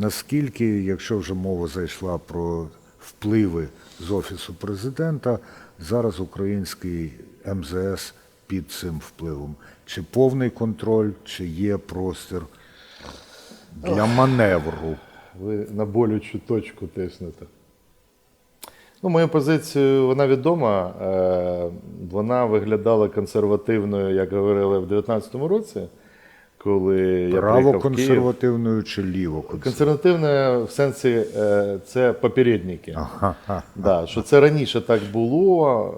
Наскільки, якщо вже мова зайшла про впливи з Офісу президента, зараз український МЗС під цим впливом? Чи повний контроль, чи є простір для маневру? Ви на болючу точку тиснете. Ну, мою позицію вона відома. Е, Вона виглядала консервативною, як говорили в 2019 році, коли Право-консервативною чи ліво? Консервативне в сенсі е, це попередники. Ага. Да, що це раніше так було.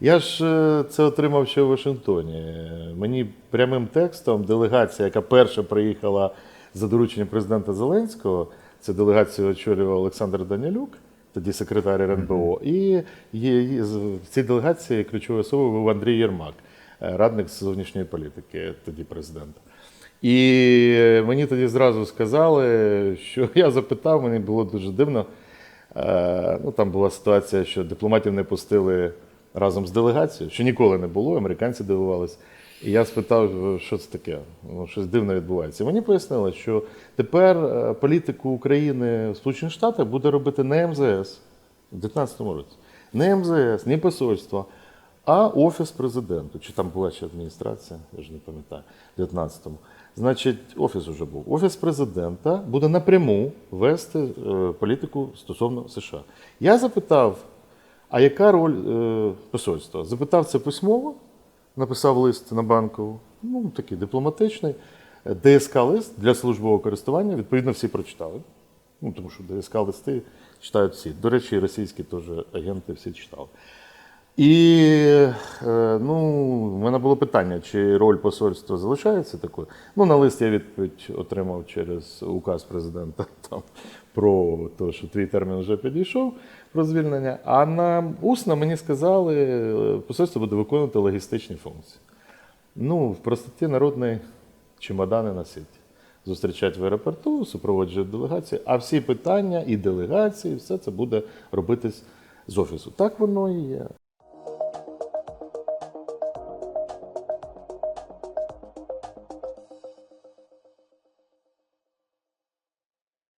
Я ж е, це отримав ще в Вашингтоні. Мені прямим текстом делегація, яка перша приїхала за дорученням президента Зеленського, це делегацію очолював Олександр Данилюк, тоді секретар РНБО, і в цій делегації ключовою особою був Андрій Єрмак, е, радник з зовнішньої політики, тоді президента. І мені тоді зразу сказали, що я запитав, мені було дуже дивно. Е, Ну, там була ситуація, що дипломатів не пустили разом з делегацією, що ніколи не було, американці дивувались. І я спитав, що це таке, ну, щось дивне відбувається. І мені пояснили, що тепер е, політику України в Сполучених Штатах буде робити не МЗС у 2019 році. Не МЗС, не посольство, а Офіс президенту. Чи там була ще адміністрація, я вже не пам'ятаю, в 19-му. Значить, офіс уже був. Офіс президента буде напряму вести е, політику стосовно США. Я запитав, а яка роль е, посольства? Запитав це письмово, написав лист на банкову, ну такий дипломатичний, ДСК-лист для службового користування. Відповідно, всі прочитали. Ну, тому що ДСК-листи читають всі. До речі, російські теж агенти всі читали. І е, ну, в мене було питання, чи роль посольства залишається такою. Ну, на лист я відповідь отримав через указ президента там, про те, що твій термін вже підійшов про звільнення. А на усно мені сказали, е, посольство буде виконувати логістичні функції. Ну, в простоті народний чемодани носить. Зустрічать в аеропорту, супроводжують делегації, а всі питання і делегації, все це буде робитись з офісу. Так воно і є.